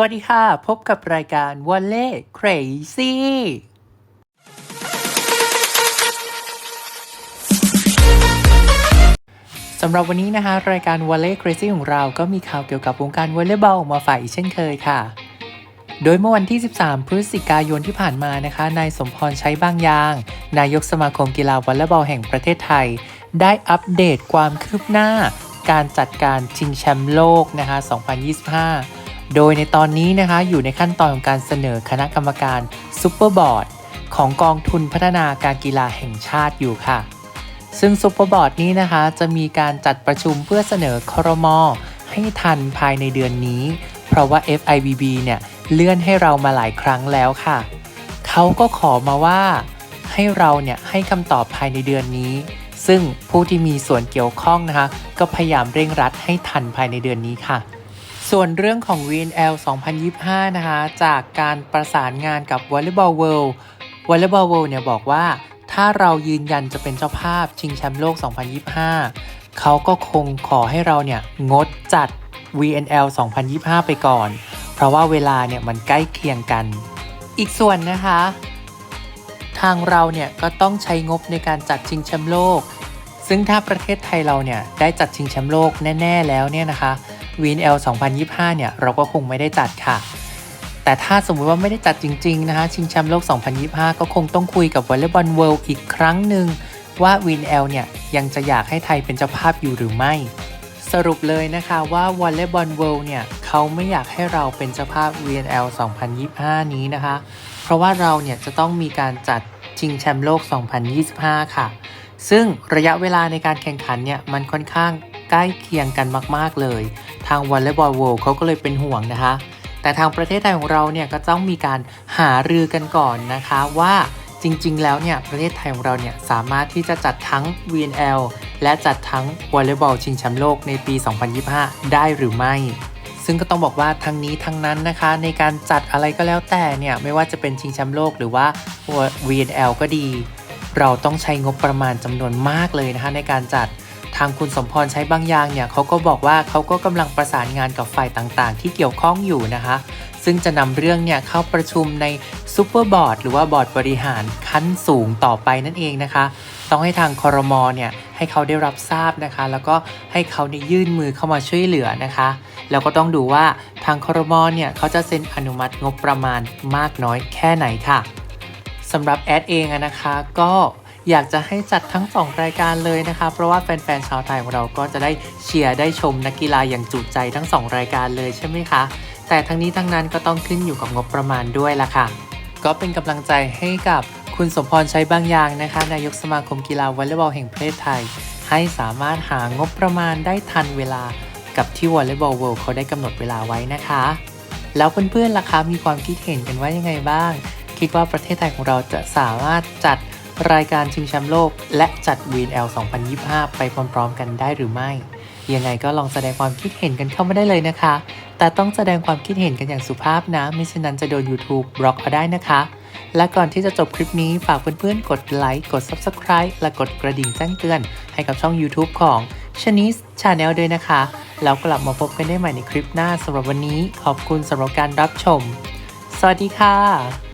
วัสดีค่ะ พบกับรายการวอลเล่ครซี่สำหรับวันนี้นะคะ รายการวอลเล่ครซี่ของเราก็มีข่าวเกี่ยวกับวงการวอลเลย์บอลมาฝากอีกเช่นเคยค่ะ โดยเมื่อวันที่ 13 พฤศจิกายนที่ผ่านมานะคะ นายสมพรใช้บางยาง นายกสมาคมกีฬาวอลเลย์บอลแห่งประเทศไทย ได้อัปเดตความคืบหน้า การจัดการชิงแชมป์โลกนะคะ 2025 โดยในตอนนี้นะคะอยู่ในขั้นตอนของการเสนอคณะกรรมการซูเปอร์บอร์ดของกองทุนพัฒนาการกีฬาแห่งชาติอยู่ค่ะ ซึ่งซูเปอร์บอร์ดนี้นะคะจะมีการจัดประชุมเพื่อเสนอครมอให้ทันภายในเดือนนี้ เพราะว่า FIBB เนี่ยเลื่อนให้เรามาหลายครั้งแล้วค่ะ เขาก็ขอมาว่า ให้เราเนี่ยให้คำตอบภายในเดือนนี้ ซึ่งผู้ที่มีส่วนเกี่ยวข้องนะคะ ก็พยายามเร่งรัดให้ทันภายในเดือนนี้ค่ะ ส่วนเรื่องของ VNL 2025 นะคะ จากการประสานงานกับ Volleyball World Volleyball World เนี่ยบอกว่า ถ้าเรายืนยันจะเป็นเจ้าภาพชิงแชมป์โลก 2025 เขาก็คงขอให้เราเนี่ยงดจัด VNL 2025 ไปก่อน เพราะว่าเวลาเนี่ยมันใกล้เคียงกัน อีกส่วนนะคะ ทางเราเนี่ยก็ต้องใช้งบในการจัดชิงแชมป์โลก ซึ่งถ้าประเทศไทยเราเนี่ยได้จัดชิงแชมป์โลกแน่ ๆ แล้วเนี่ยนะคะ VNL 2025 เนี่ย เราก็คงไม่ได้จัดค่ะ แต่ถ้าสมมุติว่าไม่ได้จัดจริง ๆ นะคะ ชิงแชมป์โลก 2025 ก็คงต้องคุยกับ Volleyball World อีกครั้งหนึ่งว่า VNL เนี่ย ยังจะอยากให้ไทยเป็นเจ้าภาพอยู่หรือไม่ สรุปเลยนะคะว่า Volleyball World เนี่ยเขาไม่อยากให้เราเป็นเจ้าภาพ VNL 2025 นี้นะคะ เพราะว่าเราเนี่ยจะต้องมีการจัดชิงแชมป์โลก 2025 ค่ะ ซึ่งระยะเวลาในการแข่งขันเนี่ยมันค่อนข้าง ใกล้เคียงกันมากๆเลย ทาง Volleyball World เขาก็เลยเป็นห่วงนะคะ แต่ทางประเทศไทยของเราเนี่ยก็ต้องมีการหารือกันก่อนนะคะว่าจริงๆ แล้วเนี่ยประเทศไทยของเราเนี่ยสามารถที่จะจัดทั้ง VNL และจัดทั้งวอลเลย์บอลชิงแชมป์โลกในปี 2025 ได้หรือไม่ ซึ่งก็ต้องบอกว่าทั้งนี้ทั้งนั้นนะคะ ในการจัดอะไรก็แล้วแต่เนี่ยไม่ว่าจะเป็นชิงแชมป์โลกหรือว่า VNL ก็ดี เราต้องใช้งบประมาณจำนวนมากเลยนะคะในการจัด ทางคุณสมพรใช้บางอย่างเนี่ยเขาก็บอกว่าเขาก็กำลังประสานงานกับฝ่ายต่างๆ ที่เกี่ยวข้องอยู่นะคะ ซึ่งจะนำเรื่องเนี่ยเข้าประชุมในซูเปอร์บอร์ดหรือว่าบอร์ดบริหารขั้นสูงต่อไปนั่นเองนะคะ ต้องให้ทางคอรมอเนี่ยให้เขาได้รับทราบนะคะ แล้วก็ให้เขาได้ยื่นมือเข้ามาช่วยเหลือนะคะ แล้วก็ต้องดูว่าทางคอรมอเนี่ยเขาจะเซ็นอนุมัติงบประมาณมากน้อยแค่ไหนค่ะสำหรับแอดเองนะคะก็ อยากจะให้จัดทั้ง 2 รายการเลยนะคะ เพราะว่าแฟนๆชาวไทยของเราก็จะได้เชียร์ได้ชมนักกีฬาอย่างจุใจทั้ง 2 รายการเลยใช่ไหมคะ แต่ทั้งนี้ทั้งนั้นก็ต้องขึ้นอยู่กับงบประมาณด้วยล่ะค่ะ ก็เป็นกำลังใจให้กับคุณสมพรใช้บางอย่างนะคะ นายกสมาคมกีฬาวอลเลย์บอลแห่งประเทศไทย ให้สามารถหางบประมาณได้ทันเวลากับที่วอลเลย์บอลเวิลด์เขาได้กำหนดเวลาไว้นะคะ แล้วเพื่อนๆล่ะคะมีความคิดเห็นกันว่ายังไงบ้าง คิดว่าประเทศไทยของเราจะสามารถจัด รายการชิงแชมป์โลก และจัด VNL 2025 ไปพร้อมๆ กันได้หรือไม่ ยังไงก็ลองแสดงความคิดเห็นกันเข้ามาได้เลยนะคะ แต่ต้องแสดงความคิดเห็นกันอย่างสุภาพนะม่เช่นนั้นจะโดน YouTube บล็อกเอาได้นะคะ และก่อนที่จะจบคลิปนี้ฝากเพื่อนๆ กดไลค์กด Subscribe และกดกระดิ่งแจ้งเตือน ให้กับช่อง YouTube ของ c h a n e s e Channel ด้วยนะคะ แล้วกลับมาพบกันได้ใหม่ในคลิปหน้าสำหรับวันนี้ ขอบคุณสำหรับการรับชม สวัสดีค่ะ